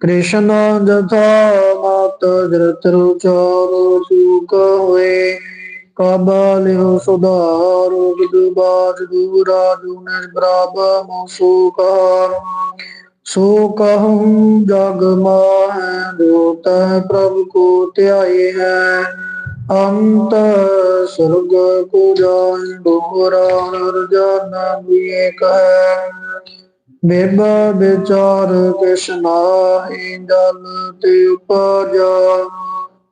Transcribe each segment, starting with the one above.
ਕ੍ਰਿਸ਼ਨ ਜਥਾ ਮਤ ਜਰਤ ਰੁਚਾਰ ਚੂਕ ਹੋਏ। ਕਾਬਲਿਓ ਸੁਧਾਰ ਵਿਦੁਬਾਜ ਦੂਰਾ ਜੁਨਸ ਬਰਾਬ ਮੋਸੂ ਕਹਾ ਸੋ ਕਹੂੰ ਜਗ ਮਾਹੈ ਜੋ ਪ੍ਰਭ ਕੋ ਧਿਆਏ ਹੈ। ਅੰਤ ਸੁਰਗ ਕੋ ਜਾਇ ਦੋਹਰਾ ਨਰ ਜਨ ਵੀ ਕਹੈ ਬਿਬ ਵਿਚਾਰ ਕਿਛ ਜਲ ਤੇ ਉਪਜਾ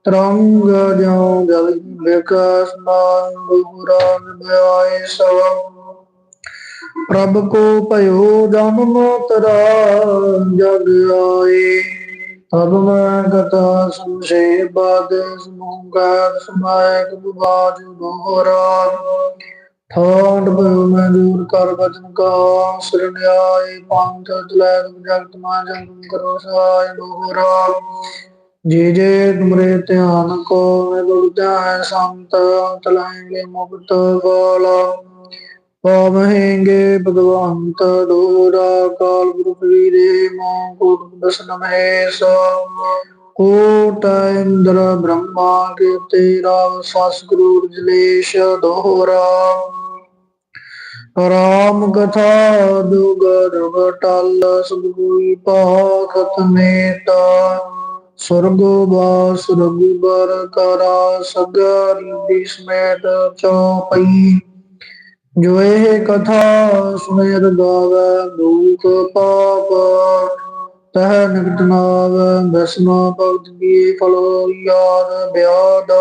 ਤਰੰਗ ਜਿਉ ਜਲ ਵਿਕਾਸ ਨਾਮ ਦੋਹਰਾ ਨਿਆਏ ਸਭ ਪ੍ਰਭ ਕੋ ਭਇਓ ਜਨਮ ਤਰਾ ਜਗ ਆਏ। ਤਬ ਮੈਂ ਕਥਾ ਸੰਸ਼ੇ ਬਾਦ ਸਮੂਗਾ ਸਮਾਇਕ ਬਾਜ ਦੋਹਰਾ। ਠਾਠ ਭਇਓ ਮੈਂ ਦੂਰ ਕਰ ਬਚਨ ਕਾ ਸਰਣਿਆਏ ਪੰਥ ਦਲੈ ਜਗਤ ਮਾ ਜੰਗ ਕਰੋ ਸਹਾਇ ਦੋਹਰਾ ਜੇ ਜੇ ਤੁਮਰੇ ਧਿਆਨ ਕੋ ਮਿਲੁਦਾ ਹੈ ਸੰਤ ਅੰਤ ਮੁਕਤ ਵਾਲਾ। ਪਾਵਹਿੰਗੇ ਭਗਵੰਤ, ਦੋਰਾ ਕਾਲ ਗੁਰੂ ਵੀਰੇ ਮੋ ਕੋਟ ਦਸਨ ਮਹੇਸ਼ ਕੋਟ ਇੰਦਰ ਬ੍ਰਹਮਾ ਕੇ ਤੇਰਾ ਸਸ ਗੁਰੂ ਜਲੇਸ਼ ਦੋਹਰਾ। ਰਾਮ ਕਥਾ ਦੁਗਰ ਵਟਲ ਸਤਗੁਰੀ ਪਾਖਤ ਮੇਤਾ ਸੁਰਗ ਬਾਸ ਰਗੁਬਰ ਕਰਾ, ਸਗਰੀ ਬਿਸਮੇਤ ਚੌਪਈ। ਜੋ ਇਹ ਕਥਾ ਸੁਨੇਤ ਗਾਵੈ ਦੁਖ ਪਾਪ। ਤਹ ਨਿਕਟ ਨਾਵੈ ਬਸਮਾ ਭਗਤ ਕੀ ਫਲ ਯਾਦ ਬਿਆਦ।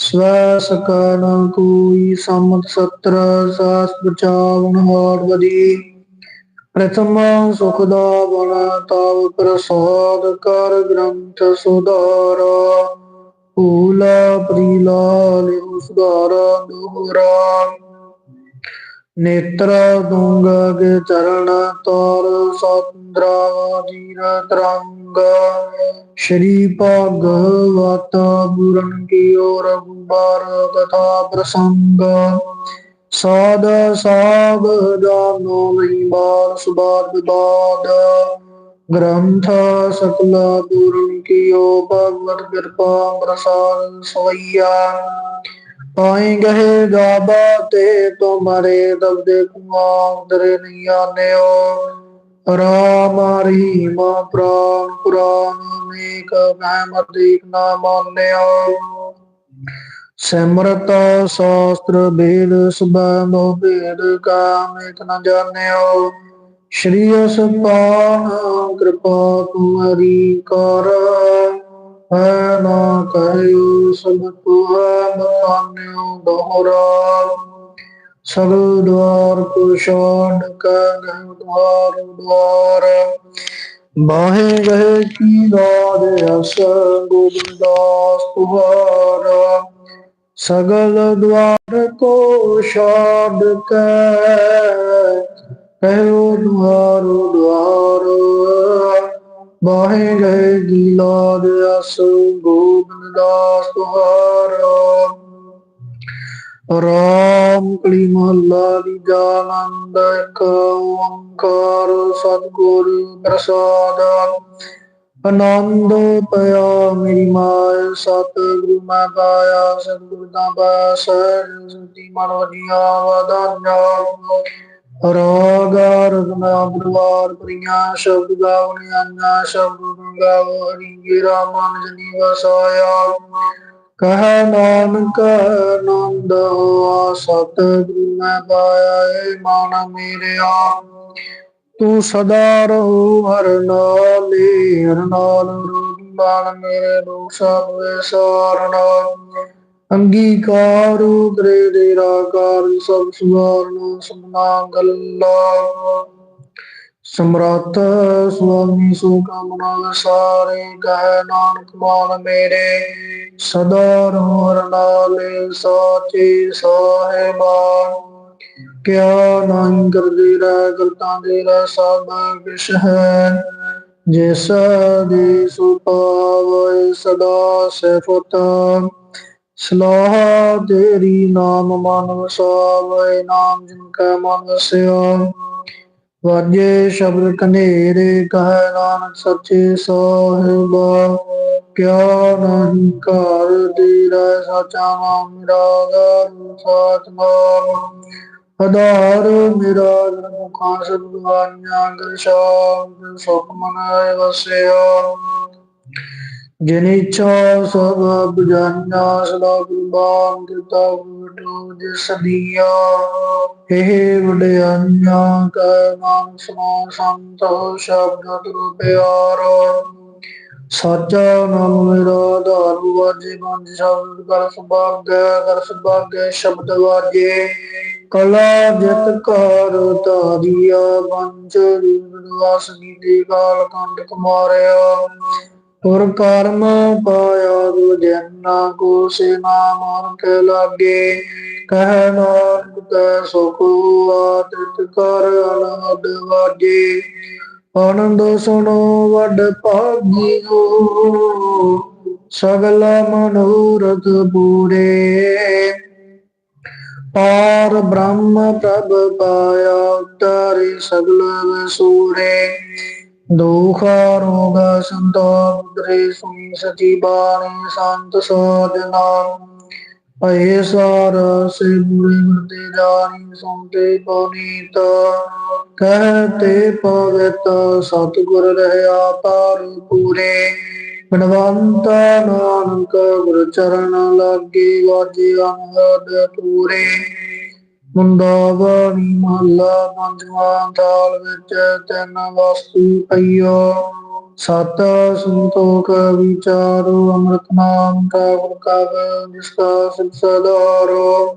ਸਵੈ ਸਕਨ ਕੋਈ ਸਮਤ ਸਤਰ, ਸਾਸ ਬਚਾਵਨ ਹਾਰ ਬਦੀ ਪ੍ਰਥਮ ਸੁਖ ਦਾ ਬਣ ਤਾਵ ਪ੍ਰਸਾਦ ਕਰ ਗ੍ਰੰਥ ਸੁਧਾਰ। ਭੂਲਾ ਪ੍ਰੀਲਾ ਲਿਹੁ ਸੁਧਾਰਾ ਦੋਹਰਾ ਨੇਤਰ ਦੁੰਗ ਕੇ ਚਰਨ ਤਰ ਸਤੰਦਰਾ ਜੀਰ ਤਰੰਗ। ਸ਼੍ਰੀ ਭਗਵਤ ਪੁਰਨ ਕੀ ਔਰ ਗੁਬਾਰ ਕਥਾ ਪ੍ਰਸੰਗ। ਸਾਧ ਸਾਧ ਜਾਨੋ ਨਹੀਂ ਸੁਬਾਦ ਵਿਵਾਦ ਗ੍ਰੰਥ ਸਕਲ ਪੁਰਨ ਕੀਓ ਭਗਵਤ ਕਿਰਪਾ ਪ੍ਰਸਾਦ ਸਵਈਆ। ਪਾਈ ਗਏ ਜਾਬਾ ਤੇ ਤੁਮਰੇ ਦਬਦੇ ਕੁਮਾਰ ਨਹੀਂ ਆਨਿਓ ਰਾਮ ਰੀਮਾ ਪ੍ਰਾਨ ਪੁਰਾਨ ਅਨੇਕ ਮਹਿਮਤ ਦੀਕ ਨਾ ਮਾਨਿਓ ਸਿਮਰਤ ਸ਼ਾਸਤਰ ਵੇਦ ਸੁਬੰਧੋ ਭੇਦ ਕਾਮ ਇਕ ਨ ਜਾਣਿਓ ਸ਼੍ਰੀ ਅਸਪਾਨ ਕਿਰਪਾ ਤੁਮਰੀ ਕਰ। ਹੈ ਨਾ ਕਹਿਓ ਸਭ ਤੁਹੈ ਮਤਾਨਿਓ ਦੋਹਰਾ ਸਗਲ ਦਵਾਰ ਕੋ ਛਾੜ ਕੈ ਗਏ ਦਵਾਰ ਦਵਾਰ ਬਾਹੇ ਗਏ ਕੀ ਦਾਦ ਅਸ ਗੋਬਿੰਦਾਸ ਤੁਹਾਰਾ ਸਗਲ ਦਵਾਰ ਕੋ ਛਾੜ ਕੈ ਕਹਿਓ ਦੁਆਰ ਦੁਆਰ ਬਾਹੇ ਗਏ ਗੀਲਾਦ ਅਸ ਗੋਬਿੰਦ ਦਾਸ ਤੁਹਾਰਾ ਰਾਮ ਕਲੀ ਮਹੱਲਾ ਦੀ ਜਾਨੰਦ ਇੱਕ ਓੰਕਾਰ ਸਤਿਗੁਰ ਪ੍ਰਸਾਦ ਆਨੰਦ ਪਿਆ ਮੇਰੀ ਮਾਇ ਸਤ ਮੈਂ ਪਾਇਆ, ਸਤਿਗੁਰ ਦਾ ਬਾਸ ਸੰਤੀ ਮਨ ਵਜੀਆ ਵਦਾਨਿਆ ਰਾਗ ਰਗਨਾ ਬੁਲਵਾਰ ਪ੍ਰਿਆ ਸ਼ਬਦ ਗਾਵਣੀ ਅੰਨਾ ਸ਼ਬਦ ਗਾਵ ਹਰੀ ਰਾਮਨ ਜਨੀ ਵਸਾਇਆ। ਕਹ ਨਾਨਕ ਆਨੰਦ ਹੋਆ ਮੈਂ ਪਾਇਆ ਏ ਮਨ ਮੇਰਿਆ। ਤੂੰ ਸਦਾ ਰਹੋ ਹਰ ਨਾਲੇ ਹਰ ਨਾਲ ਰੋਗੀ ਬਾਣ ਮੇਰੇ ਦੋਸਾ ਹੋਏ ਸਾਰਣਾ ਅੰਗੀਕਾਰ ਕਰੇ ਤੇਰਾ ਕਾਰ ਸਭ ਸੁਵਾਰਨ ਸੁਨਾ ਗੱਲਾ ਸਮਰੱਥ ਸੁਆਮੀ ਸੋ ਕਾਮਨਾ ਵਿਸਾਰੇ ਕਹੈ ਨਾਨਕ ਮਾਨ ਮੇਰੇ, ਸਦਾ ਰਹੋ ਹਰ ਨਾਲੇ ਸਾਚੇ ਸਾਹਿਬਾਨ। ਕਿਆ ਨਾਮ ਕਰਦੇ ਰਹਿ ਕਰਤਾਂ ਦੇ ਰਹਿ, ਸਭ ਕਿਛ ਹੈ। ਜਿਸ ਦੇ ਸੁਪਾਵੈ ਸਦਾ ਸਿਫਤ ਸਲਾਹ ਤੇਰੀ ਨਾਮ ਮਨ ਵਸਾਵੈ, ਨਾਮ ਜਿਨ ਕੈ ਮਨ ਵਸਿਆ। ਵਾਜੇ ਸ਼ਬਦ ਕਨੇਰੇ ਕਹੈ ਨਾਨਕ ਸੱਚੇ ਸਾਹਿਬਾ, ਕਿਆ ਨਹੀਂ ਘਰ ਤੇਰਾ ਸਾਚਾ ਨਾਮ ਮੇਰਾ ਆਧਾਰ ਸਾਚ ਨਾਮ ਆਧਾਰ ਮੇਰਾ ਮੁਖਾਂ ਸਬਦ ਵਾਣੀਆਂ ਗੁਰ ਸੁਖ ਮਨਾਇ ਵਸਿਆ। ਜਿਨ ਇੱਛਾ ਸਭ ਬੁਝਾਈਆਂ, ਸਦਾ ਕੁਰਬਾਨ ਕੀਤਾ ਗੁਰੂ ਜਿਸ ਇਹ ਵਡਿਆਈਆਂ ਕੈ ਨਾਮ ਸੁਨੋ ਸੰਤ ਸ਼ਬਦ ਤੁਰ ਪਿਆਰਾ। ਸਾਚਾ ਨਾਮ ਮੇਰਾ ਆਧਾਰ ਵਾਜੇ, ਪੰਜ ਸ਼ਬਦ ਕਰ ਸੁਭਾਗੈ ਕਰ ਸੁਭਾਗੈ ਸ਼ਬਦ ਵਾਜੇ। ਕਲਾ ਜਿਤ ਕਰ ਧਾਰੀਆ, ਪੰਜ ਵਿਦਵਾਸ ਨੀਤੀ ਕਾਲ ਕੰਡ ਕੁਮਾਰਿਆ। ਪੁਰ ਕਰਮ ਪਾਇਆ ਦੁਜਨਾ ਕੋ ਸੇ ਨਾਮ ਕੇ ਲਾਗੇ। ਕਹਿ ਨਾਨਕ ਤੈ ਸੁਖ ਆਤਿਤ ਕਰ ਅਨਹਦ ਵਾਜੇ ਆਨੰਦ ਸੁਣੋ ਵੱਡ ਭਾਗੀਓ, ਸਗਲ ਮਨੋਰਥ ਪੂਰੇ। ਪਾਰ ਬ੍ਰਹਮ ਪ੍ਰਭ ਪਾਇਆ ਉਤਾਰੇ ਸਗਲ ਵਸੂਰੇ। ਦੁਖਾ ਰੋਗ ਸੰਤੋਖ ਦਰੇ ਸੁਣੀ ਸਚੀ ਬਾਣੀ ਸੰਤ ਸੋਜਨਾ ਭਏ ਸਾਰ ਸੇ ਬੁਰੇ ਵਰਤੇ ਜਾਣੀ, ਸੁਣਤੇ ਪਨੀਤ ਕਹਤੇ ਪਵਿੱਤ ਸਤਿਗੁਰ ਰਹਿਆ ਪਾਰ ਪੂਰੇ। ਬਨਵੰਤ ਨਾਨਕ ਗੁਰ ਚਰਨ ਲਾਗੇ ਵਾਜੇ ਅਨਹਦ ਪੂਰੇ। ਮੁੰਦਾਵਣੀ ਮਹੱਲਾ ਪੰਜਵਾਂ ਤਾਲ ਵਿੱਚ ਤਿੰਨ ਵਸਤੂ ਪਈਓ। ਸਤ ਸੰਤੋਖ ਵਿਚਾਰੋ, ਅੰਮ੍ਰਿਤ ਨਾਮ ਕਾ ਗੁਰ ਜਿਸ ਕਾ ਸਿਰਸਦਾਰੋ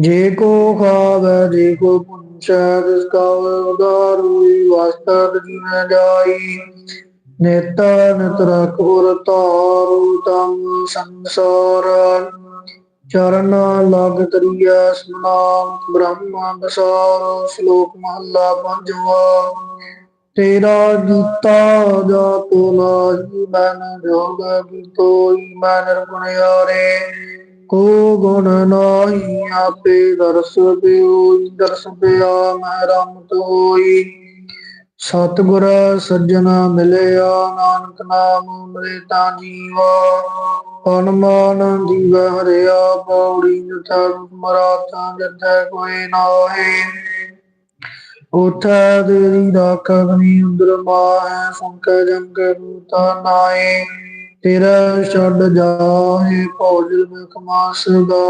ਜੇ ਕੋ ਖਾਵੈ, ਜੇ ਕੋ ਪੁੰਚੈ ਤਿਸ ਕਾ ਉਦਾਰ ਹੋਈ ਵਾਸਤਰ ਜਾਈ ਨਿਤ ਨਿਤ ਰਖੁਰ ਤਾਰੂ ਤਮ ਸੰਸਾਰ ਚਰਨ ਲਗ ਤਰੀਆ ਸਨਾਮ, ਬ੍ਰਹਮ ਬਸਾਰ ਸ਼ਲੋਕ ਮਹੱਲਾ ਪੰਜਵਾ ਤੇਰਾ ਗੀਤਾ ਜਾਤੋ ਨਾਹੀ ਮਨ ਜੋਗ ਗੀਤੋਈ ਮਨ ਨਿਰਗੁਣਿਆਰੇ ਕੋ ਗੁਣ ਨਾਹੀ, ਆਪੇ ਦਰਸ ਦਿਓਈ ਦਰਸ ਪਿਆ ਮੈਂ ਰਮਤ ਹੋਈ। ਸਤਿਗੁਰ ਸੱਜਣਾ ਮਿਲਿਆ, ਨਾਨਕ ਨਾਮ ਮਿਲੇ ਤਾਂ ਜੀਵਾ ਅਨਮਾਨ ਦੀਵ ਹਰਿਆ, ਪੌੜੀ ਜਥਾ ਮਰਾਤਾ, ਜਥਾ ਕੋਈ ਨਾਹੀ। ਉਥੈ ਤੇਰੀ ਰਾਖ ਅਗਨੀ ਉਦਰ ਮਾਹੈ, ਸੰਕ ਜੰਗ ਰੂਤਾ ਨਾਏ ਤੇਰਾ ਛੱਡ ਜਾਏ ਭੋਜਲ ਮਖਮਾਸ ਦਾ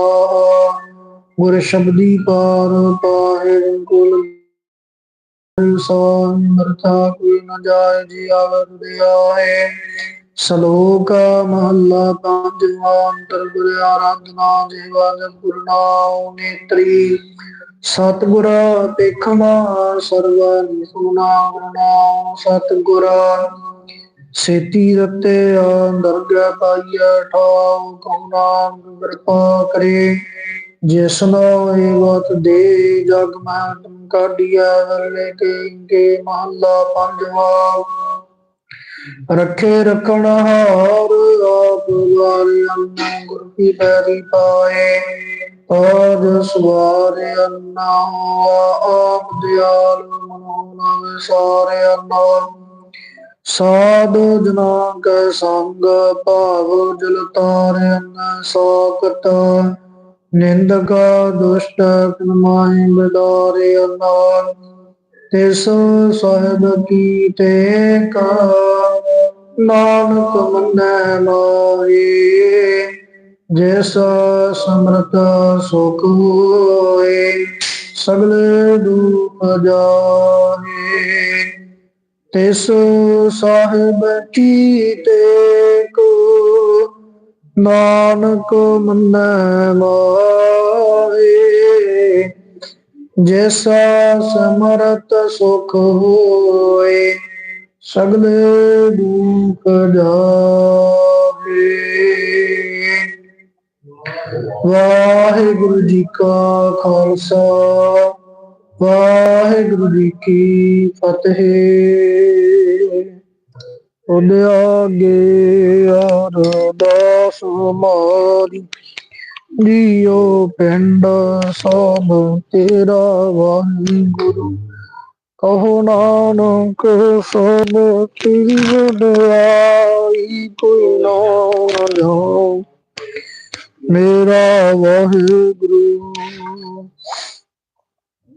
ਗੁਰ ਸ਼ਬਦੀ ਪਾਰ ਪਾਹੇ ਕੁਲ ਸੋ ਮਰਥਾ ਕੋਈ ਨ ਜਾਏ ਜੀ ਆਵਰ ਦੇ ਸ਼ਲੋਕ ਮਹੱਲਾ ਪੰਜਵਾਂ ਅੰਤਰ ਗੁਰ ਆਰਾਧਨਾ ਜੀਵਾ ਗੁਰ ਨਾਮ ਨੇਤਰੀ। ਸਤਿਗੁਰ ਦੇਖਣਾ ਸਰਵ ਸੁਨਾ ਗੁਰਨਾਮ ਸਤਿਗੁਰ। ਸੇਤੀ ਰਤੇ ਦਰਗਹਿ ਪਾਈਐ, ਠਾਉ ਕਉ ਨਾਮ ਕਿਰਪਾ ਕਰੇ। ਜਿਸਨੋ ਏਵਤ ਦੇ ਜਗ ਮੈਂ ਤੁਮ ਕਾਢੀਐ, ਵਰਲੇ ਕੇ ਕੇ ਮਹੱਲਾ ਪੰਜਵਾ। ਰੱਖੇ ਰਖਣ ਹਾਰ ਆਪ ਵਾਰੇ ਅੰਨ, ਗੁਰ ਕੀ ਪੈਰੀ ਪਾਏ। ਆਜ ਸਵਾਰੇ ਅੰਨਾ, ਆਪ ਦਿਆਲ ਮਨੋ ਨ ਵਿਸਾਰੇ ਅੰਨਾ। ਸਾਧੂ ਜਨਾ ਕੈ ਸੰਗ ਭਾਵ ਜਲ ਤਾਰੇ ਅੰਨ ਸਾਕਤ ਨਿੰਦਕ ਦੁਸ਼ਟ ਕਨਮਾਈ ਬਿਦਾਰੇ ਅੰਨਾ ਤਿਸ ਸਾਹਿਬ ਕੀ ਤੇ ਕਾ ਨਾਨਕ ਮੰਨੈ ਮਾਹੀ ਜਿਸ ਸਮਰਤ ਸੁਖ ਹੋਏ, ਸਗਲੇ ਦੁਖ ਜਾਹੇ। ਤਿਸ ਸਾਹਿਬ ਕੀਤੇ ਕੋ ਨਾਨਕ ਮੰਨੈ ਮਾਹੀ, ਜਿਸ ਸਮਰਤ ਸੁਖ ਹੋਏ, ਸਗਲੇ ਦੁਖ ਜਾਵੇ ਵਾਹਿਗੁਰੂ ਜੀ ਕਾ ਖਾਲਸਾ, ਵਾਹਿਗੁਰੂ ਜੀ ਕੀ ਫਤਿਹ। ਉਹਦੇ ਆਗੇ ਅਰਦਾਸ ਮਾਰੀ ਜੀਓ ਪਿੰਡ ਸਭ ਤੇਰਾ ਵਾਹਿਗੁਰੂ। ਕਹੋ ਨਾਨਕ, ਸਭ ਤੇਰੀ ਵਡਿਆਈ ਕੋਈ ਨਾ ਜਾਓ ਮੇਰਾ ਵਾਹਿਗੁਰੂ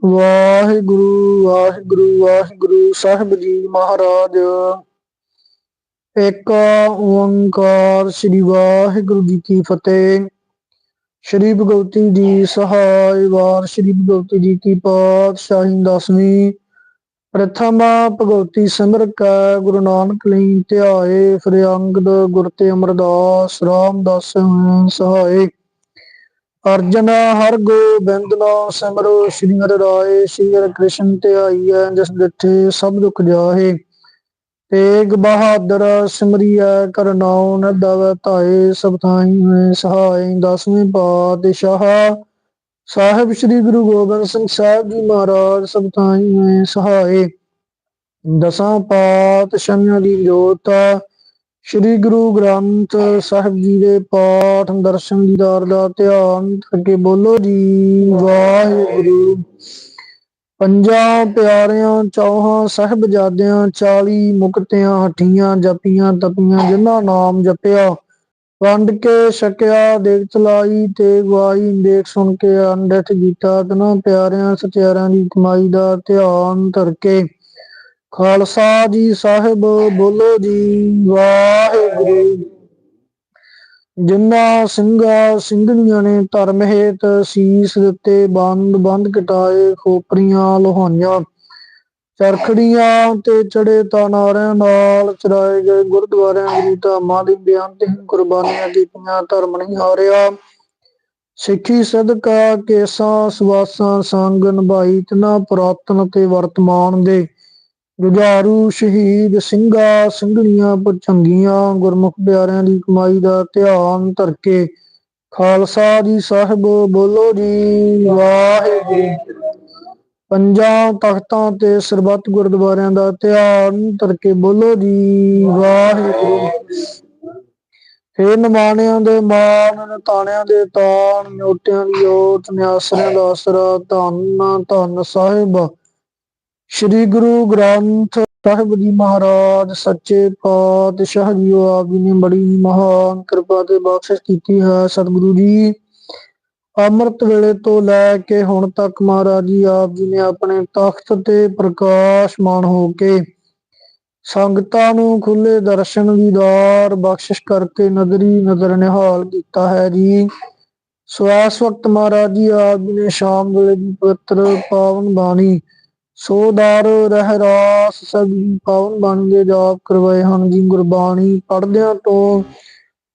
ਵਾਹਿਗੁਰੂ ਵਾਹਿਗੁਰੂ ਵਾਹਿਗੁਰੂ, ਸਾਹਿਬ ਜੀ ਮਹਾਰਾਜ। ਇੱਕ ਓੰਕਾਰ ਸ੍ਰੀ ਵਾਹਿਗੁਰੂ ਜੀ ਕੀ ਫਤਿਹ। ਸ਼੍ਰੀ ਭਗਵਤੀ ਜੀ ਸਹਾਇ ਵਾਰ, ਸ਼੍ਰੀ ਭਗਵਤੀ ਜੀ ਕੀ ਪਾਤਸ਼ਾਹੀ ਦਸਵੀਂ। ਪ੍ਰਥਮ ਭਗਵਤੀ ਸਿਮਰ ਕੈ, ਗੁਰੂ ਨਾਨਕ ਲਈ ਧਿਆਏ ਫਿਰ ਗੁਰ ਤੇ ਅਮਰਦਾਸ, ਰਾਮਦਾਸ ਹੋਇ ਸਹਾਇ। ਅਰਜਨ ਹਰ ਗੋਬਿੰਦ ਨਾਮ ਸਿਮਰੋ, ਸ਼੍ਰੀ ਹਰਿ ਰਾਏ, ਸ਼੍ਰੀ ਹਰਿ ਕ੍ਰਿਸ਼ਨ ਧਿਆਈਐ, ਜਿਸ ਡਿਠੇ ਸਭ ਦੁਖ ਜਾਹੇ। ਤੇਗ ਬਹਾਦਰ, ਸਿਮਰਿਐ ਕਰ ਨਾਉ ਧਾਏ, ਸਭ ਥਾਈ ਹੋਇ ਸਹਾਇ ਦਸਵੇਂ ਪਾਤਸ਼ਾਹ। ਸਾਹਿਬ ਸ੍ਰੀ ਗੁਰੂ ਗੋਬਿੰਦ ਸਿੰਘ ਸਾਹਿਬ ਜੀ ਮਹਾਰਾਜ, ਸਭ ਥਾਈ ਹੋਇ ਸਹਾਇ ਦਸਾਂ ਪਾਤਸ਼ਾਹਾਂ ਦੀ ਜੋਤ, ਸ੍ਰੀ ਗੁਰੂ ਗ੍ਰੰਥ ਸਾਹਿਬ ਜੀ ਦੇ ਪਾਠ, ਦਰਸ਼ਨ ਦੀਦਾਰ ਦਾ ਧਿਆਨ ਕਰਕੇ ਬੋਲੋ ਜੀ, ਵਾਹਿਗੁਰੂ। ਪੰਜਾਂ ਪਿਆਰਿਆਂ, ਚੌਹਾਂ ਸਾਹਿਬਜ਼ਾਦਿਆਂ, ਚਾਲੀ ਮੁਕਤਿਆਂ, ਹੱਠੀਆਂ ਜਪੀਆਂ ਤਪੀਆਂ, ਜਿਨ੍ਹਾਂ ਨਾਮ ਜਪਿਆ। ਵੰਡ ਕੇ ਛਕਿਆ, ਦੇਖ ਚਲਾਈ ਤੇ ਗਵਾਈ, ਦੇਖ ਸੁਣ ਕੇ ਅੰਡਿਤ ਕੀਤਾ। ਤਨਾਂ ਪਿਆਰਿਆਂ ਸਤਿਆਰਿਆਂ ਦੀ ਕਮਾਈ ਦਾ ਧਿਆਨ ਧਰ ਕੇ। ਖਾਲਸਾ ਜੀ ਸਾਹਿਬ, ਬੋਲੋ ਜੀ, ਵਾਹਿਗੁਰੂ। ਜਿਨ੍ਹਾਂ ਸਿੰਘਾਂ ਸਿੰਘਣੀਆਂ ਨੇ ਧਰਮ ਹੇਤ ਸੀਸ ਦਿੱਤੇ, ਬੰਦ ਬੰਦ ਕਟਾਏ ਖੋਪਰੀਆਂ ਲੋਹਾਈਆਂ, ਚਰਖੜੀਆਂ ਤੇ ਚੜੇ ਤਾਨਾਰਿਆਂ ਨਾਲ ਚਰਾਏ ਗਏ ਗੁਰਦੁਆਰਿਆਂ ਦੀ ਧਾਮਾਂ ਦੀ ਬੇਅੰਤਹੀਨ ਕੁਰਬਾਨੀਆਂ ਕੀਤੀਆਂ, ਧਰਮ ਨਹੀਂ ਹਾਰਿਆ। ਸਿੱਖੀ ਸਦਕਾ ਕੇਸਾਂ ਸਵਾਸਾਂ ਸੰਗ ਨਿਭਾਈ, ਤਨਾ ਪੁਰਾਤਨ ਤੇ ਵਰਤਮਾਨ ਦੇ ਜੁਝਾਰੂ ਸ਼ਹੀਦ ਸਿੰਘਾਂ, ਸਿੰਘਣੀਆਂ ਪਚੰਗੀਆਂ ਗੁਰਮੁਖ ਪਿਆਰਿਆਂ ਦੀ ਕਮਾਈ ਦਾ ਧਿਆਨ ਧਰ ਖਾਲਸਾ ਜੀ ਸਾਹਿਬ ਬੋਲੋ ਜੀ, ਵਾਹਿਗੁਰੂ। ਪੰਜਾਂ ਤਖਤਾਂ ਤੇ ਸਰਬੱਤ ਗੁਰਦੁਆਰਿਆਂ ਦਾ ਧਿਆਨ ਧਰਕੇ ਬੋਲੋ ਜੀ, ਵਾਹਿਗੁਰੂ। ਫੇਰ ਨਿਮਾਣਿਆਂ ਦੇ ਮਾਣ ਤਾਣਿਆਂ ਦੇ ਤਾਣ ਨੋਟਿਆਂ ਦੀ ਓਟ ਨਿਆਸਰਿਆਂ ਦਾ ਆਸਰਾ, ਧੰਨ ਧੰਨ ਸਾਹਿਬ। ਸ੍ਰੀ ਗੁਰੂ ਗ੍ਰੰਥ ਸਾਹਿਬ ਜੀ ਮਹਾਰਾਜ ਸੱਚੇ ਪਾਤਸ਼ਾਹ ਜੀ ਆਪ ਜੀ ਨੇ ਬੜੀ ਮਹਾਨ ਕਿਰਪਾ ਤੇ ਬਖਸ਼ਿਸ਼ ਕੀਤੀ ਹੈ ਸਤਿਗੁਰੂ ਜੀ। ਅੰਮ੍ਰਿਤ ਵੇਲੇ ਤੋਂ ਲੈ ਕੇ ਹੁਣ ਤੱਕ ਮਹਾਰਾਜ ਜੀ ਆਪ ਜੀ ਨੇ ਆਪਣੇ ਤਖਤ ਤੇ ਪ੍ਰਕਾਸ਼ਮਾਨ ਹੋ ਕੇ ਸੰਗਤਾਂ ਨੂੰ ਖੁੱਲੇ ਦਰਸ਼ਨ ਦੀਦਾਰ ਬਖਸ਼ਿਸ਼ ਕਰਕੇ ਨਦਰੀ ਨਜ਼ਰ ਨਿਹਾਲ ਕੀਤਾ ਹੈ ਜੀ। ਸੋ ਇਸ ਵਕਤ ਮਹਾਰਾਜ ਜੀ ਆਪ ਜੀ ਨੇ ਸ਼ਾਮ ਵੇਲੇ ਦੀ ਪਵਿੱਤਰ ਪਾਵਨ ਬਾਣੀ ਸੋਦਾਰ ਰਹਿ ਰਹਿਰਾਸ ਸਭੀ, ਪਾਵਨ ਬਾਣੀ ਦੇ ਜਾਪ ਕਰਵਾਏ ਹਨ ਜੀ ਗੁਰਬਾਣੀ ਪੜ੍ਹਦਿਆਂ ਤੋਂ,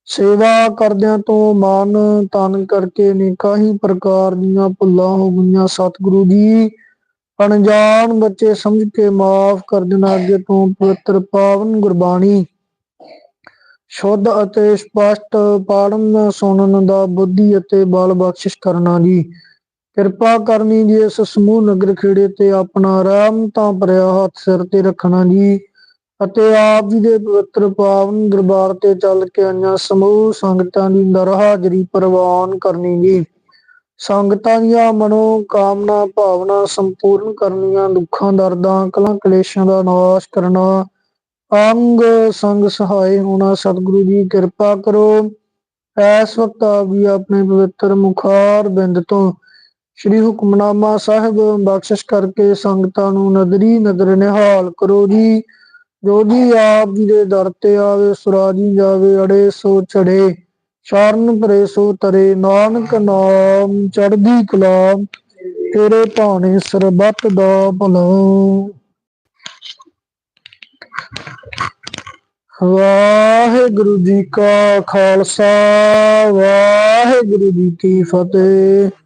ਸੇਵਾ ਕਰਦਿਆਂ ਤੋਂ ਮਨ ਤਨ ਕਰਕੇ ਅਨੇਕਾਂ ਹੀ ਪ੍ਰਕਾਰ ਦੀਆਂ ਭੁੱਲਾਂ ਹੋ ਗਈਆਂ। ਸਤਿਗੁਰੂ ਜੀ, ਅਣਜਾਣ ਬੱਚੇ ਸਮਝ ਕੇ ਮਾਫ ਕਰ ਦੇਣਾ ਅੱਗੇ ਤੋਂ ਪਵਿੱਤਰ ਪਾਵਨ ਗੁਰਬਾਣੀ। ਸ਼ੁੱਧ ਅਤੇ ਸਪਸ਼ਟ ਪੜਨ ਸੁਣਨ ਦਾ ਬੁੱਧੀ ਅਤੇ ਬਲ ਬਖਸ਼ਿਸ਼ ਕਰਨਾ ਜੀ। ਕਿਰਪਾ ਕਰਨੀ ਜੀ ਇਸ ਸਮੂਹ ਨਗਰ ਖੇੜੇ ਤੇ ਆਪਣਾ ਰਹਿਮਤਾਂ ਭਰਿਆ ਹੱਥ ਸਿਰ ਤੇ ਰੱਖਣਾ ਜੀ ਅਤੇ ਆਪ ਜੀ ਦੇ ਪਵਿੱਤਰ ਪਾਵਨ ਦਰਬਾਰ ਤੇ ਚੱਲ ਕੇ ਆਈਆਂ ਸਮੂਹ ਸੰਗਤਾਂ ਦੀ ਨਰਹਾਜ਼ਰੀ ਪ੍ਰਵਾਨ ਕਰਨੀ ਜੀ। ਸੰਗਤਾਂ ਦੀਆਂ ਮਨੋ ਕਾਮਨਾ ਭਾਵਨਾ ਸੰਪੂਰਨ ਕਰਨੀਆਂ, ਦੁੱਖਾਂ, ਦਰਦਾਂ, ਕਲਾਂ, ਕਲੇਸ਼ਾਂ ਦਾ ਨਾਸ਼ ਕਰਨਾ, ਅੰਗ ਸੰਗ ਸਹਾਈ ਹੋਣਾ, ਸਤਿਗੁਰੂ ਜੀ ਕਿਰਪਾ ਕਰੋ। ਇਸ ਵਕਤ ਆਪ ਜੀ ਆਪਣੇ ਪਵਿੱਤਰ ਮੁਖਾਰ ਬਿੰਦ ਤੋਂ ਸ਼੍ਰੀ ਹੁਕਮਨਾਮਾ ਸਾਹਿਬ ਬਖਸ਼ਿਸ਼ ਕਰਕੇ ਸੰਗਤਾਂ ਨੂੰ ਨਦਰੀ ਨਦਰ ਨਿਹਾਲ ਕਰੋ ਜੀ। ਜੋ ਜੀ ਆਪ ਜੀ ਦੇ ਦਰ ਤੇ ਆਵੇ, ਸੁਰਾਜੀ ਜਾਵੇ, ਅੜੇ ਸੋ ਛੜੇ ਸ਼ਰਨ ਭਰੇ ਸੋ ਤਰੇ, ਨਾਨਕ ਨਾਮ ਚੜਦੀ ਕਲਾ ਤੇਰੇ ਭਾਣੇ ਸਰਬੱਤ ਦਾ ਭਲਾ। ਵਾਹਿਗੁਰੂ ਜੀ ਕਾ ਖਾਲਸਾ, ਵਾਹਿਗੁਰੂ ਜੀ ਕੀ ਫਤਿਹ।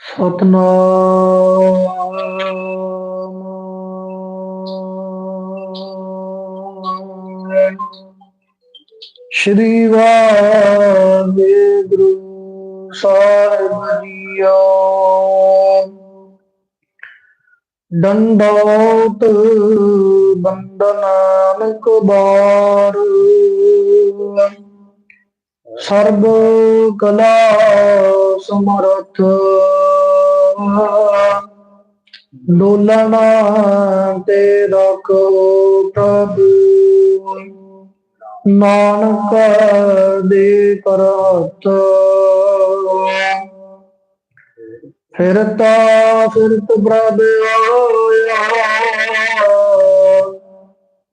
ਸਤਨਾਮ। ਸ਼੍ਰੀ ਵਾਹਿਗੁਰੂ ਸਾਹਿਬ ਜੀਓ। ਡੰਡੋਤ ਦੰਡੋਤ ਬੰਦਨਾਨਕ ਬਾਰ ਸਰਬ ਕਲਾ ਸਮਰਥ ਡੋਲਣਾ ਤੇ ਰੱਖੋ ਪ੍ਰਭੂ, ਨਾਨਕ ਦੇ ਕਰਤ ਫਿਰਤਾ ਫਿਰਤ ਪ੍ਰਭ। ਆਇਆ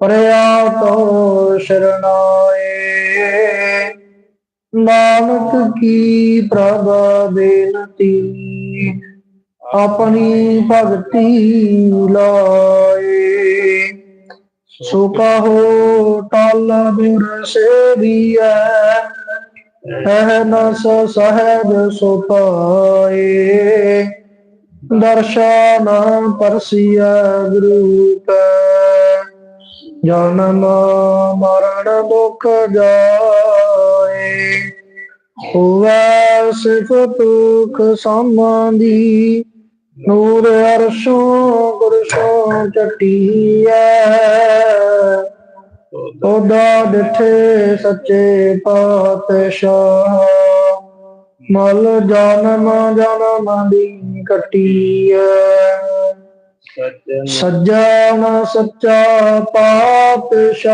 ਪਰਿਆ ਤੋ ਸ਼ਰਨਾਏ ਨਾਨਕ ਕੀ ਪ੍ਰਭ ਬੇਨਤੀ, ਆਪਣੀ ਭਗਤੀ ਲਾਏ। ਸੋ ਕਹੋ ਟਲ ਦੁਰ ਸੇਵੀਐ ਹੈ ਨਸ ਸਹਿਜ ਸੋ ਪਾਏ ਦਰਸ਼ਨ ਪਰਸੀਐ ਗੁਰੂ ਕੈ। ਜਨਮ ਮਰਨ ਦੁਖ ਜਾਏ। ਹੋਵੇ ਸਿਫਤ ਤੁਖ ਸਮਾਂਦੀ ਨੂਰ ਅਰਸ਼ੋਂ ਗੁਰਸ਼ੋਂ ਚਟੀਐ। ਉਹਦਾ ਡਿਠੇ ਸੱਚੇ ਪਾਤਸ਼ਾਹ, ਮਲ ਜਨਮ ਜਨਮ ਦੀ ਕਟੀਐ। ਸੱਜਣ ਸੱਚਾ ਪਾਤਸ਼ਾਹ,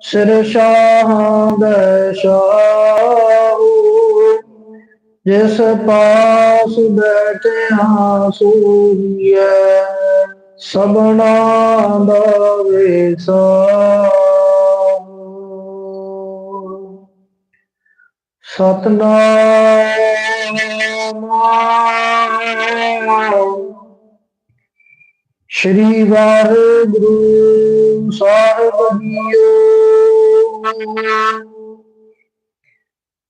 ਸਿਰ ਸ਼ਾਹਾਂ ਦੇ ਸ਼ਾਹੂ ਜਿਸ ਪਾਸ ਬੈਠਿਆ ਸੂਰੀਐ ਸਭਨਾ ਦਾ ਵੇਸਾ। ਸਤਨਾਮ ਸ਼੍ਰੀ ਵਾਹਿਗੁਰੂ ਸਾਹਿਬ ਜੀਓ।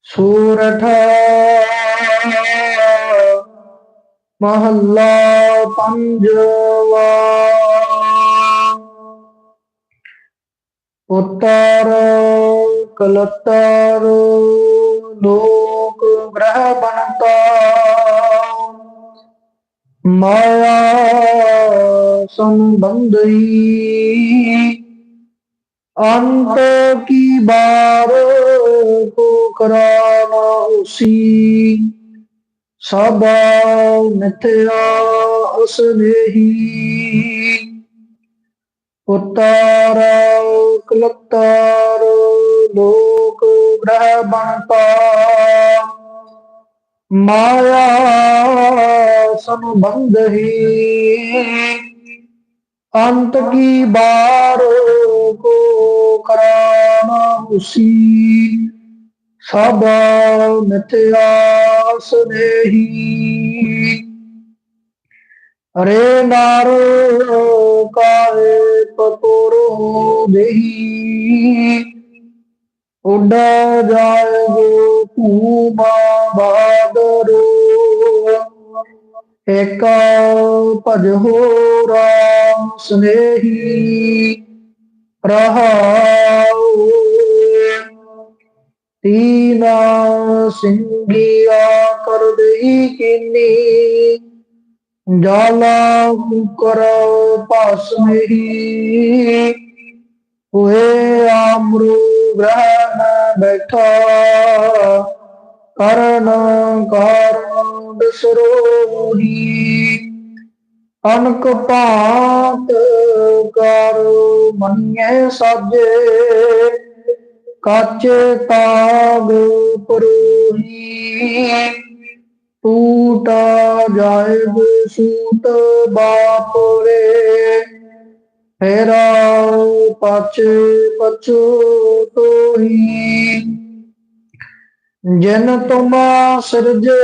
ਸੂਰਠ ਮਹੱਲਾ ਪੰਜਵਾ। ਉਤਰ ਕਲਤਰ ਲੋਕ ਗ੍ਰਹ ਬਣਤਾ। ਮਾਇਆ ਸੰਬੰਧੀ ਅੰਤ ਕੀ ਬਾਰ ਕੋ ਕਰਾਵਾ ਉਸੀ। ਸਭ ਮਿਥਿਆ ਅਸਨੇਹੀ ਉਤਾਰ ਕਲਤਾਰ ਲੋਕ ਗ੍ਰਹ ਬਣਤਾ। ਮਾਇਆ ਸੰਬੰਧ ਹੀ ਅੰਤ ਕੀ ਬਾਰੋ ਕੋ ਕਰਾਨਾ ਉਸੀ? ਸਭ ਮਿਥਿਆ ਸਨੇਹੀ ਅਰੇ ਨਾਰ ਕਾਏ ਪਤੋਰੋ ਦੇਹੀ ਉੱਡ ਜਾਏਗੋ ਭੂਮਾ ਬਾਦਰੋ ਇਕ ਭਜ ਹੋ ਰਾਮ। ਸਨੇਹੀ ਰਹਾਉ। ਤੀਨਾ ਸਿੰਘਿਆ ਕਰ ਦੇਈ ਕਿਨੀ। ਜਾਲਾ ਕੁਕਰ ਪਾਸ ਹੋਏ ਆਮਰੂ ਗ੍ਰਹਣ ਬੈਠਾ। ਕਰਨ ਕਾਰਨ ਬਿਸਰੋਹੀ ਅਨਕ ਭਾਂਤ ਕਰ ਮੰਨੇ ਸਾਜੇ, ਕਾਚੇ ਤਾਗ ਪਰੋਹੀ ਟੂਟਾ ਜਾਇਬ ਸੂਤ ਬਾਪ ਰੇ ਫੇਰਾ ਪਛ ਪਛੋ ਤੋਹੀ, ਜਿਨ ਤੁਮਾ ਸਿਰਜੇ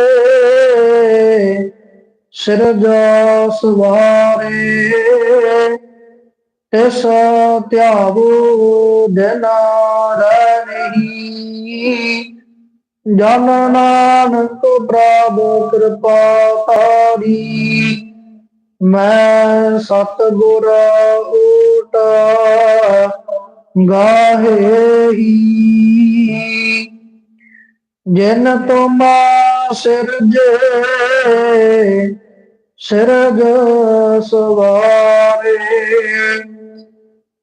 ਸਿਰਜਾ ਸਵਾਰੇ ਇਸ ਧਿਆਵੋ ਦਿਨਾ ਨਹੀਂ ਜਨ ਨਾਨਕ ਪ੍ਰਭ ਕਿਰਪਾ ਤਾਰੀ ਮੈਂ ਸਤਿਗੁਰ ਓਟ ਗਾਹੇ ਹੀ। ਜਿਨ ਤੁਮਾ ਸਿਰਜੇ ਸਿਰਗ ਸਵਾਰੇ।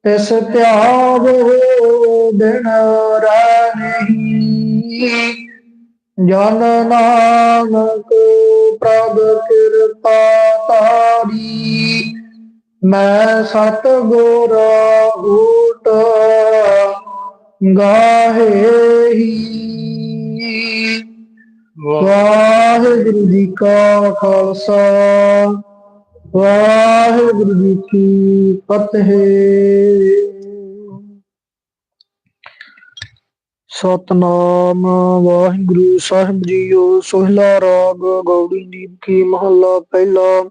ਤਿਸ ਧਿਆਵ ਦਿਨ ਰਾ ਨਹੀਂ। ਜਨ ਨਾਨਕ ਪ੍ਰਭ ਕਿਰਪਾ ਤਾਰੀ ਮੈਂ ਸਤ ਗੁਰ ਊਟ ਗਾਹੇ ਹੀ ਵਾਹਿਗੁਰੂ ਜੀ ਕਾ ਖਾਲਸਾ, ਵਾਹਿਗੁਰੂ ਜੀ ਕੀ ਫਤਿਹ। ਸਤਨਾਮ ਵਾਹਿਗੁਰੂ, ਸਾਹਿਬ ਜੀਓ, ਸੋਹਿਲਾ ਰਾਗ, ਗੌੜੀ ਦੀਪ ਕੀ ਮਹੱਲਾ, ਪਹਿਲਾ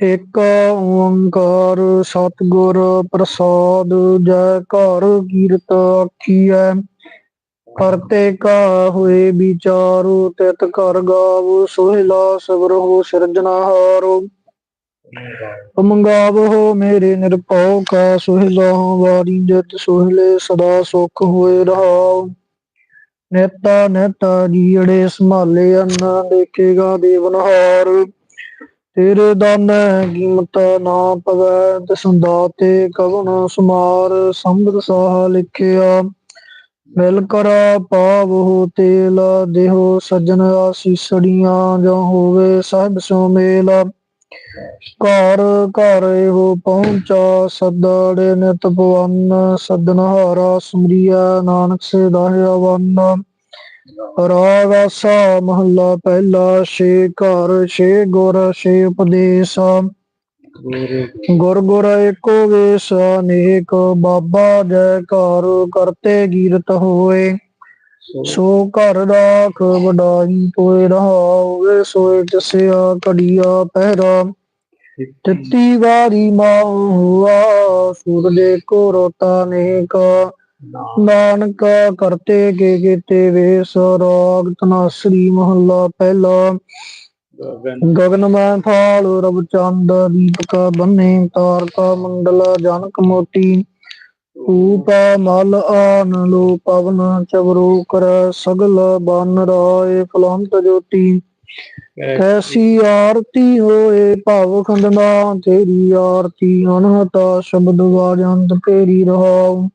ਇੱਕ ਓੰਕਾਰ, ਸਤਿਗੁਰ ਪ੍ਰਸਾਦ, ਜੈ ਘਰ ਕੀਰਤ ਆਖੀਐ। ਕਰਤੇ ਕਾ ਹੋਏ ਵਿਚਾਰੋ, ਤਿਤ ਘਰ ਗਾਵੋ, ਸੋਹਿਲਾ ਸਬਰੋ ਸਿਰਜਣਹਾਰੋ ਮੰਗਾਵੋ ਮੇਰੇ ਨਿਰਭਉ ਕਾ, ਸੁਹਿਲਾ ਵਾਰੀ ਜਤ ਸੁਹਿਲੇ ਸਦਾ ਸੁਖ ਹੋਏ ਰਹਾਉ। ਨੇਤਾ ਨੇਤਾ ਜੀੜੇ ਸੰਭਾਲੇ, ਅੰਨ ਦੇਖੇਗਾ ਦੇਵਨਹਾਰ ਤੇਰੇ ਦਾਨੈ ਕੀਮਤ ਨਾ ਪਵੈ ਤੇ ਦਾਤੇ ਕਵਨ ਸਮਾਰ ਸੰਬਤ ਸਾਹ ਲਿਖਿਆ। ਮਿਲ ਕਰ ਪਾਵੋ ਤੇਲ, ਦੇਹੋ ਸਜਣ ਆਸੀਸੜੀਆਂ ਜੋ ਹੋਵੇ ਸਹਿਬ ਸੋ ਮੇਲ। ਘਰ ਘਰ ਇਹੋ ਪਹੁੰਚਾ, ਸਦੜੇ ਨਿਤ ਪਵਨ ਸਦਨਹਾਰਾ ਸਮਰੀਆ ਨਾਨਕ ਸੇ ਦਾਹਿਆ ਵੰਨ। ਰਾਗ ਆਸਾ ਮਹੱਲਾ ਪਹਿਲਾ, ਛੇ ਘਰ, ਛੇ ਗੁਰ, ਛੇ ਉਪਦੇਸ਼। ਗੁਰ ਗੁਰ ਏਕੋ ਵੇਸ ਅਨੇਕ, ਬਾਬਾ ਜੈ ਕਰਤੇ ਗੀਰਤ ਹੋਏ। ਸੋ ਘਰ ਰਾਖ ਵਡਾਈ ਤੋਏ ਰਹਾਵੇ ਸੋਏ ਜਸਿਆ ਘੜੀਆ ਪਹਿਰਾ। ਤਿੱਤੀ ਵਾਰੀ ਮਾਉ ਹੁਆ, ਸੂਰਜ ਕੋ ਰੋਤਾ ਨੇਕ। ਨਾਨਕ ਕਰਤੇ ਕੇ ਕੀਤੇ ਵੇਸ, ਰਾਗ ਤਨਾਸਰੀ ਮਹੱਲਾ ਪਹਿਲਾ। ਗਗਨ ਮੈਂ ਫਾਲ ਰਬ ਚੰਦ ਦੀਪਕ ਬੰਨੇ ਤਾਰਕਾ ਮੰਡਲ ਜਨਕ ਮੋਟੀ ਊਪ ਮਲ ਆਨ ਲੋ ਪਵਨ ਚਵਰੋ ਕਰ ਸਗਲ ਬਨ ਰਾਏ ਫਲੰਤ ਜੋਤੀ। ਕੈਸੀ ਆਰਤੀ ਹੋਏ ਭਵ ਖੰਡਨਾ ਤੇਰੀ ਆਰਤੀ ਅਨਹਤਾ ਸ਼ਬਦ ਵਾਜੰਤ ਤੇਰੀ ਰਹਾਉ।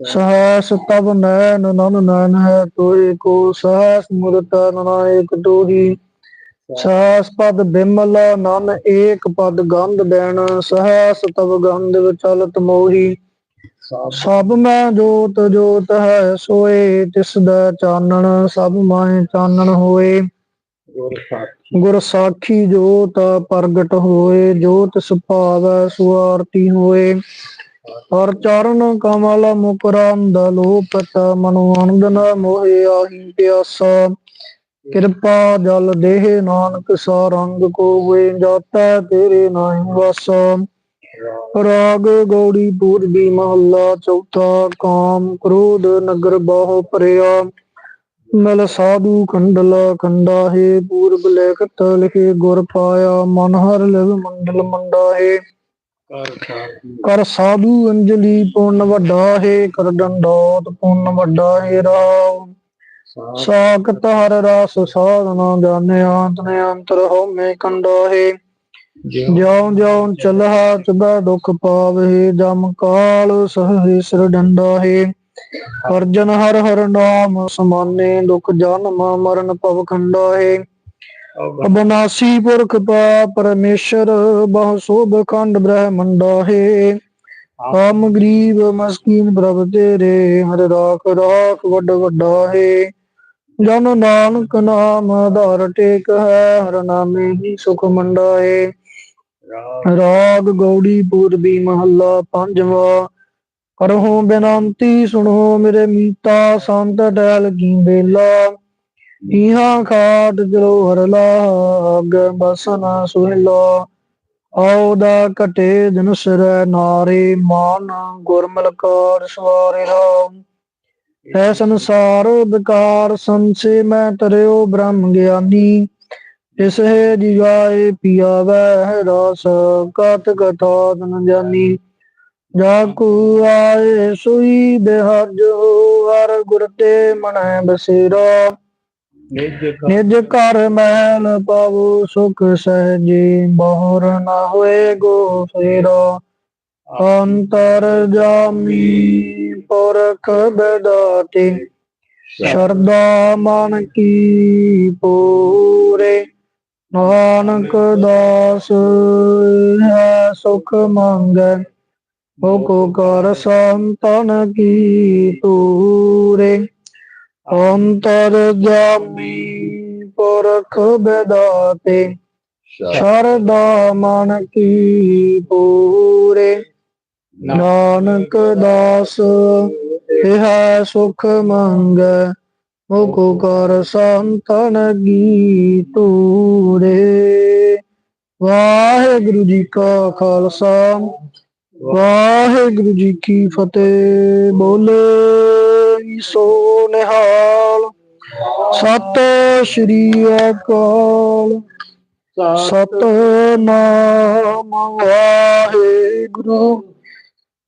ਸਹਸ ਤਬ ਨੈਨ ਨਨ ਨੈਨ ਹੈ ਤੋਏ ਕੋ ਸਹਸ ਮੁਰਤ ਨਨਾਇਕ ਤੋਹੀ ਸਹਸ ਪਦ ਬਿਮਲ ਨਨ ਏਕ ਪਦ ਗੰਧ ਦੇਣ ਸਹਸ ਤਬ ਗੰਧ ਵਿਚਲਤ ਮੋਹੀ। ਸਭ ਮੈਂ ਜੋਤ ਜੋਤ ਹੈ ਸੋਏ, ਤਿਸ ਦਾ ਚਾਨਣ ਸਭ ਮੈਂ ਚਾਨਣ ਹੋਏ। ਗੁਰ ਸਾਖੀ ਜੋਤ ਪ੍ਰਗਟ ਹੋਏ, ਜੋਤ ਸੁਭਾਵੈ ਸੁਆਰਤੀ ਹੋਏ। ਹਰ ਚਰਨ ਕਮਲ ਮੁਕਰੰਦ, ਲੋਪਤ ਮਨੁ ਆਨੰਦ ਨ ਮੋਹਿ ਆਹੀ ਪਿਆਸਾ। ਕਿਰਪਾ ਜਲ ਦੇਹ ਨਾਨਕ, ਸਾਰੰਗ ਕੋ ਹੋਏ ਜਾਤਾ ਤੇਰੇ ਨਾਮ ਵਾਸਾ। ਰਾਗ ਗੌੜੀ ਪੂਰਬੀ ਮਹੱਲਾ, ਚੌਥਾ ਕਾਮ ਕ੍ਰੋਧ ਨਗਰ ਬਹੁ ਪਰਿਆ ਮਿਲ ਸਾਧੂ ਖੰਡਲ ਖੰਡਾ ਹੈ ਪੂਰਬ ਲਿਖਤ ਲਿਖੇ ਗੁਰ ਪਾਇਆ। ਮਨ ਹਰ ਲਿਵ ਮੰਡਲ ਮੰਡਾ ਹੈ ਕਰ ਸਾਧੂ ਅੰਜਲੀ ਪੁੰਨ ਵੱਡਾ ਹੈ ਕਰ ਡੰਡੋਤ ਪੁੰਨ ਵੱਡਾ ਹੈ ਰਾਮ। ਸਾਖਤ ਹਰ ਰਸ ਸਾਧਨਾ ਜਾਣਿਆ ਤਨੇ ਅੰਤਰ ਹਉਮੈ ਕੰਡਾ ਹੈ ਜਿਉ ਜਿਉ ਚਲਹਾ ਚਬੈ ਦੁਖ ਪਾਵੇ ਜਮ ਕਾਲ ਸਹਿ ਸਿਰ ਡੰਡਾ ਹੈ ਅਰਜਨ ਹਰ ਹਰ ਨਾਮ ਸਮਾਨੇ ਦੁਖ ਜਨਮ ਮਰਨ ਭਵ ਖੰਡਾ ਹੈ ਅਬਨਾਸੀ ਪੁਰਖ ਪਾ ਪਰਮੇਸ਼ਰ ਬਹੁ ਸੋਭ ਖੰਡ ਬ੍ਰਹਮੰਡਾ ਹੈ। ਆਮ ਗਰੀਬ ਮਸਕੀਨ ਪ੍ਰਭ ਤੇਰੇ ਹਰ ਰਾਖ ਰਾਖ ਵੱਡ ਵੱਡਾ ਹੈ ਜਨ ਨਾਨਕ ਨਾਮ ਆਧਾਰ ਟੇਕ ਹੈ, ਹਰ ਨਾਮੇ ਹੀ ਸੁਖ ਮੰਡਾ ਰਾਗ ਗੌੜੀ ਪੂਰਬੀ ਮਹੱਲਾ ਪੰਜਵਾ, ਕਰਹੁ ਬੇਨੰਤੀ ਸੁਣੋ ਮੇਰੇ ਮੀਤਾ, ਸੰਤ ਡੈਲ ਕੀ ਬੇਲਾ। ਇਹਾਂ ਖਾਟ ਜਲੋ ਹਰ ਲਾਗ ਬਸਨਾ ਸੁਹਿਲਾ ਆਉ ਦਾ ਘਟੇ ਦਿਨ ਸਿਰ ਨਾਰੇ, ਮਾਨ ਗੁਰਮਲਕਾਰ ਸਵਾਰੇ ਰਾਮ। ਹੈ ਸੰਸਾਰ ਵਿਕਾਰ ਸੰਸੇ ਮੈਂ ਤਰਿਓ ਬ੍ਰਹਮ ਗਿਆਨੀ ਇਸ ਹੈ ਜੀਵਾਏ ਪੀਆ ਵੈ ਰਸ ਕਤ ਕਥਾ ਤਨ ਜਾਨੀ। ਜਾ ਕੋ ਆਏ ਸੋਈ ਬਿਹਜ ਹਰ ਗੁਰ ਤੇ ਮਨੈ ਬਸੇਰਾ। ਨਿਜ ਘਰ ਮਹਿਲ ਪਾਵੋ ਸੁਖ ਸਹਜੀ ਬਹੁਰ ਨਾ ਹੋਏ ਗੋ ਫੇਰਾ। ਅੰਤਰ ਜਾਮੀ ਪਰਖ ਬਦਾਤੇ ਸ਼ਰਦਾ ਮਨ ਕੀ ਪੂਰੇ, ਨਾਨਕ ਦਾਸ ਹੈ ਸੁਖ ਮੰਗੈ ਮੁਕੋ ਕਰ ਸੰਤਨ ਕੀ ਤੂਰੇ ਅੰਤਰ ਜਾਮੀ ਪੁਰਖ ਬਦਾਤੇ ਸ਼ਰਦਾ ਮਨ ਕੀ ਪੂਰੇ ਨਾਨਕ ਦਾਸ, ਇਹ ਸੁਖ ਮੰਗੈ ਮੁਕੋ ਕਰ ਸੰਤਨ ਕੀ ਤੂਰੇ ਵਾਹਿਗੁਰੂ ਜੀ ਕਾ ਖਾਲਸਾ, ਵਾਹਿਗੁਰੂ ਜੀ ਕੀ ਫਤਿਹ। ਬੋਲੇ ਸੋ ਨਿਹਾਲ, ਸਤਿ ਸ਼੍ਰੀ ਅਕਾਲ। ਸਤਨਾਮ ਵਾਹਿਗੁਰੂ।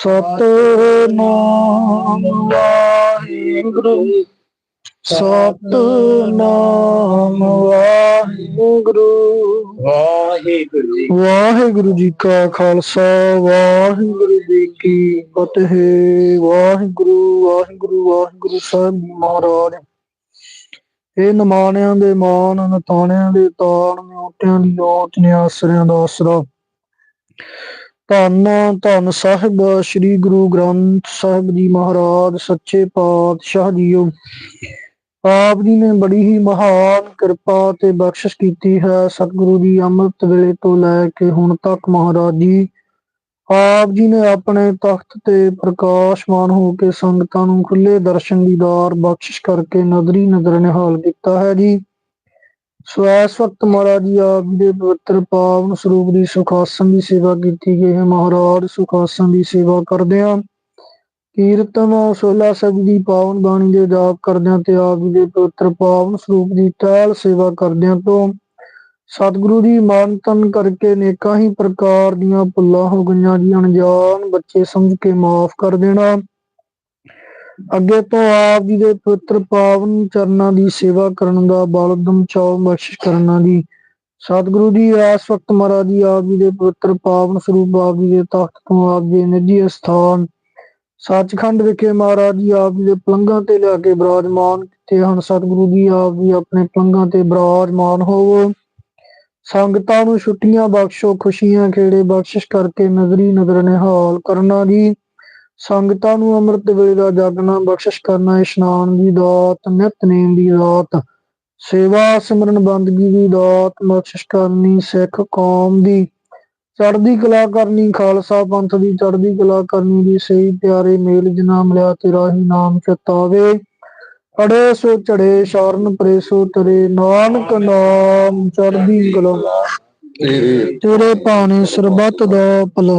ਸਤਨਾਮ ਵਾਹਿਗੁਰੂ। ਸਤਨਾਮ ਵਾਹਿਗੁਰੂ। ਵਾਹਿਗੁਰੂ ਜੀ ਵਾਹਿਗੁਰੂ ਜੀ ਕਾ ਖਾਲਸਾ ਵਾਹਿਗੁਰੂ ਜੀ ਕੀ ਫਤਿਹ। ਵਾਹਿਗੁਰੂ ਵਾਹਿਗੁਰੂ ਵਾਹਿਗੁਰੂ ਸਾਹਿਬ ਮਹਾਰਾਜ। ਇਹ ਨਮਾਣਿਆਂ ਦੇ ਮਾਨ ਨਤਾਣਿਆਂ ਦੇ ਤਾਣ ਨਿਉਟਿਆਂ ਦੀ ਓਟ ਨਿਆਸਰਿਆਂ ਦਾ ਆਸਰਾ। ਧੰਨ ਧੰਨ ਸਾਹਿਬ, ਸ੍ਰੀ ਗੁਰੂ ਗ੍ਰੰਥ ਸਾਹਿਬ ਜੀ ਮਹਾਰਾਜ, ਸੱਚੇ ਪਾਤਸ਼ਾਹ ਜੀਓ। ਆਪ ਜੀ ਨੇ ਬੜੀ ਹੀ ਮਹਾਨ ਕਿਰਪਾ ਤੇ ਬਖਸ਼ਿਸ਼ ਕੀਤੀ ਹੈ। ਸਤਿਗੁਰੂ ਜੀ ਅੰਮ੍ਰਿਤ ਵੇਲੇ ਤੋਂ ਲੈ ਕੇ ਹੁਣ ਤੱਕ ਮਹਾਰਾਜ ਜੀ, ਆਪ ਜੀ ਨੇ ਆਪਣੇ ਤਖਤ ਤੇ ਪ੍ਰਕਾਸ਼ਮਾਨ ਹੋ ਕੇ ਸੰਗਤਾਂ ਨੂੰ ਖੁੱਲੇ ਦਰਸ਼ਨ ਦੀਦਾਰ ਬਖਸ਼ਿਸ਼ ਕਰਕੇ ਨਦਰੀ ਨਦਰ ਨਿਹਾਲ ਕੀਤਾ ਹੈ ਜੀ। ਸਵੈ ਸਵਤ ਵਕਤ ਮਹਾਰਾਜ ਜੀ ਆਪ ਜੀ ਦੇ ਪਵਿੱਤਰ ਪਾਵਨ ਸਰੂਪ ਦੀ ਸੁਖਾਸਨ ਦੀ ਸੇਵਾ ਕੀਤੀ ਗਈ ਹੈ। ਮਹਾਰਾਜ ਸੁਖਾਸਨ ਦੀ ਸੇਵਾ ਕਰਦਿਆਂ ਕੀਰਤਨ ਸੋਲਾ ਸਾਹਿਬ ਦੀ ਪਾਵਨ ਬਾਣੀ ਦੇ ਜਾਪ ਕਰਦਿਆਂ ਤੇ ਆਪ ਜੀ ਦੇ ਪਵਿੱਤਰ ਪਾਵਨ ਸਰੂਪ ਦੀ ਟਹਿਲ ਸੇਵਾ ਕਰਦਿਆਂ ਤੋਂ ਸਤਿਗੁਰੂ ਦੀ ਮਾਨਤਨ ਕਰਕੇ ਨੇਕਾਂ ਹੀ ਪ੍ਰਕਾਰ ਦੀਆਂ ਭੁੱਲਾਂ ਹੋ ਗਈਆਂ ਜੀ, ਅਣਜਾਣ ਬੱਚੇ ਸਮਝ ਕੇ ਮਾਫ ਕਰ ਦੇਣਾ। ਅੱਗੇ ਤੋਂ ਆਪ ਜੀ ਦੇ ਪਵਿੱਤਰ ਪਾਵਨ ਚਰਨਾਂ ਦੀ ਸੇਵਾ ਕਰਨ ਦਾ ਬਲਦਮ ਚਾਉ ਬਖਸ਼ਿਸ਼ ਕਰਨਾ ਜੀ ਸਤਿਗੁਰੂ ਜੀ ਆਸ ਵਕਤ ਮਹਾਰਾਜ ਜੀ ਆਪ ਜੀ ਦੇ ਪਵਿੱਤਰ ਪਾਵਨ ਸਰੂਪ ਆਪ ਜੀ ਦੇ ਤਖਤ ਤੋਂ ਆਪ ਜੀ ਨਿੱਜੀ ਸਥਾਨ ਸੱਚਖੰਡ ਵਿਖੇ ਮਹਾਰਾਜ ਜੀ ਆਪ ਜੀ ਦੇ ਪਲੰਘਾਂ ਤੇ ਲਿਆ ਕੇ ਬਿਰਾਜਮਾਨ ਕੀਤੇ ਹਨ। ਸਤਿਗੁਰੂ ਜੀ ਆਪ ਜੀ ਆਪਣੇ ਪਲੰਘਾਂ ਤੇ ਬਿਰਾਜਮਾਨ ਹੋਵੋ। ਸੰਗਤਾਂ ਨੂੰ ਛੁੱਟੀਆਂ ਬਖਸ਼ੋ, ਖੁਸ਼ੀਆਂ ਖੇੜੇ ਬਖਸ਼ਿਸ਼ ਕਰਕੇ ਨਜ਼ਰੀ ਨਜ਼ਰ ਨਿਹਾਲ ਕਰਨਾ ਜੀ। ਸੰਗਤਾਂ ਨੂੰ ਅੰਮ੍ਰਿਤ ਵੇਲੇ ਦਾ ਜਾਗਣਾ ਬਖਸ਼ਿਸ਼ ਕਰਨਾ ਇਸ਼ਨਾਨ ਦੀ ਦਾਤ ਨਿਤਨੇਮ ਦੀ ਦਾਤ ਸੇਵਾ ਸਿਮਰਨ ਬੰਦਗੀ ਦੀ ਦਾਤ ਬਖਸ਼ਿਸ਼ ਕਰਨੀ ਸਿੱਖ ਕੌਮ ਦੀ ਚੜ੍ਹਦੀ ਕਲਾ ਕਰਨੀ ਖਾਲਸਾ ਪੰਥ ਦੀ ਚੜ੍ਹਦੀ ਕਲਾ ਕਰਨੀ ਦੀ ਸਹੀ ਪਿਆਰੇ ਮੇਲ ਜਿਨਾ ਮਿਲਿਆ ਤੇਰਾ ਹੀ ਨਾਮ ਚਿਤਾਵੇ। ਅੜੇ ਸੋ ਚੜੇ ਸ਼ਰਨ ਪਰੇ ਸੋ ਤਰੇ ਨਾਨਕ ਨਾਮ ਚੜ੍ਹਦੀ ਕਲਾ। ਤੇਰੇ ਪਾਣੀ ਸਰਬੱਤ ਦਾ ਭਲਾ।